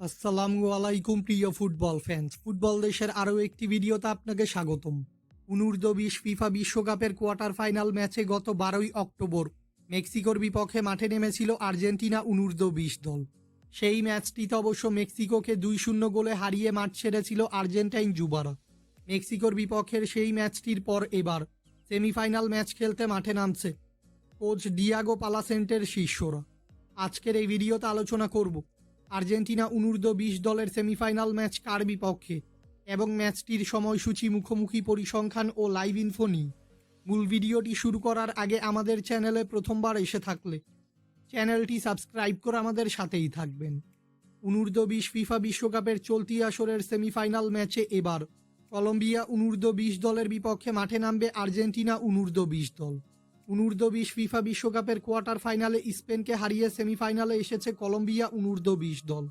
আসসালামু আলাইকুম, প্রিয় ফুটবল ফ্যান্স ফুটবল দেশের আরও একটি ভিডিওতে আপনাকে স্বাগতম। অনূর্ধ্ব বিশ ফিফা বিশ্বকাপের কোয়ার্টার ফাইনাল ম্যাচে গত বারোই অক্টোবর মেক্সিকোর বিপক্ষে মাঠে নেমেছিল আর্জেন্টিনা অনূর্ধ্ব বিশ দল। সেই ম্যাচটিতে অবশ্য মেক্সিকোকে দুই শূন্য গোলে হারিয়ে মাঠ ছেড়েছিল আর্জেন্টাইন যুবারা। মেক্সিকোর বিপক্ষের সেই ম্যাচটির পর এবার সেমিফাইনাল ম্যাচ খেলতে মাঠে নামছে কোচ ডিয়াগো পালাসেন্টের শিষ্যরা। আজকের এই ভিডিওতে আলোচনা করব আর্জেন্টিনা অনূর্ধ্ব বিশ দলের সেমিফাইনাল ম্যাচ কার বিপক্ষে? এবং ম্যাচটির সময়সূচি, মুখোমুখি পরিসংখ্যান ও লাইভ ইনফো নিয়ে। মূল ভিডিওটি শুরু করার আগে আমাদের চ্যানেলে প্রথমবার এসে থাকলে চ্যানেলটি সাবস্ক্রাইব করে আমাদের সাথেই থাকবেন। অনূর্ধ্ব বিশ ফিফা বিশ্বকাপের চলতি আসরের সেমিফাইনাল ম্যাচে এবার কলম্বিয়া অনূর্ধ্ব বিশ দলের বিপক্ষে মাঠে নামবে আর্জেন্টিনা অনূর্ধ্ব বিশ দল। অনূর্ধ্ব বিশ ফিফা বিশ্বকাপের কোয়ার্টার ফাইনালে স্পেনকে হারিয়ে সেমিফাইনালে এসেছে কলম্বিয়া অনূর্ধ্ব বিশ দল।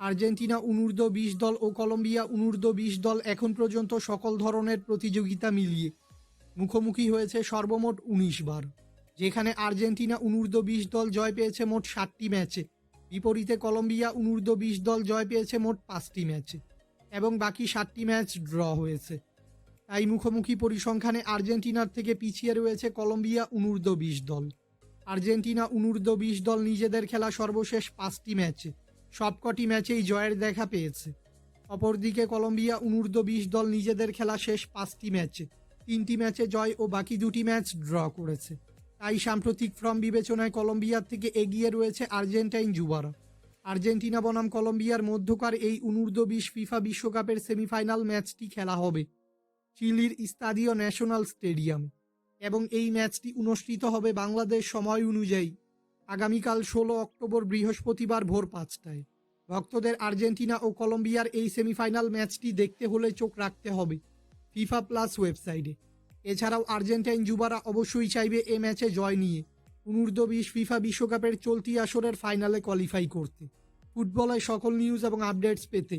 আর্জেন্টিনা অনূর্ধ্ব বিশ দল ও কলম্বিয়া অনূর্ধ্ব বিশ দল এখন পর্যন্ত সকল ধরনের প্রতিযোগিতা মিলিয়ে মুখোমুখি হয়েছে সর্বমোট উনিশ বার। যেখানে আর্জেন্টিনা অনূর্ধ্ব বিশ দল জয় পেয়েছে মোট সাতটি ম্যাচে। বিপরীতে কলম্বিয়া অনূর্ধ্ব বিশ দল জয় পেয়েছে মোট পাঁচটি ম্যাচে এবং বাকি সাতটি ম্যাচ ড্র হয়েছে। তাই মুখোমুখি পরিসংখ্যানে আর্জেন্টিনার থেকে পিছিয়ে রয়েছে কলম্বিয়া অনূর্ধ্ব বিশ দল। আর্জেন্টিনা অনূর্ধ্ব বিশ দল নিজেদের খেলা সর্বশেষ পাঁচটি ম্যাচে, সবকটি ম্যাচেই জয়ের দেখা পেয়েছে। অপরদিকে কলম্বিয়া অনূর্ধ্ব বিশ দল নিজেদের খেলা শেষ পাঁচটি ম্যাচে, তিনটি ম্যাচে জয় ও বাকি দুটি ম্যাচ ড্র করেছে। তাই সাম্প্রতিক ফর্ম বিবেচনায় কলম্বিয়ার থেকে এগিয়ে রয়েছে আর্জেন্টাইন যুবারা। আর্জেন্টিনা বনাম কলম্বিয়ার মধ্যকার এই অনূর্ধ্ব বিশ ফিফা বিশ্বকাপের সেমিফাইনাল ম্যাচটি খেলা হবে। চিলির ইস্তাদিও ন্যাশনাল স্টেডিয়াম এবং এই ম্যাচটি অনুষ্ঠিত হবে বাংলাদেশ সময় অনুযায়ী আগামীকাল ষোলো অক্টোবর বৃহস্পতিবার ভোর পাঁচটায়। ভক্তদের আর্জেন্টিনা ও কলম্বিয়ার এই সেমিফাইনাল ম্যাচটি দেখতে হলে চোখ রাখতে হবে ফিফা প্লাস ওয়েবসাইটে। এছাড়াও আর্জেন্টাইন যুবারা অবশ্যই চাইবে এ ম্যাচে জয় নিয়ে অনূর্ধ্ব বিশ ফিফা বিশ্বকাপের চলতি আসরের ফাইনালে কোয়ালিফাই করতে। ফুটবলের সকল নিউজ এবং আপডেটস পেতে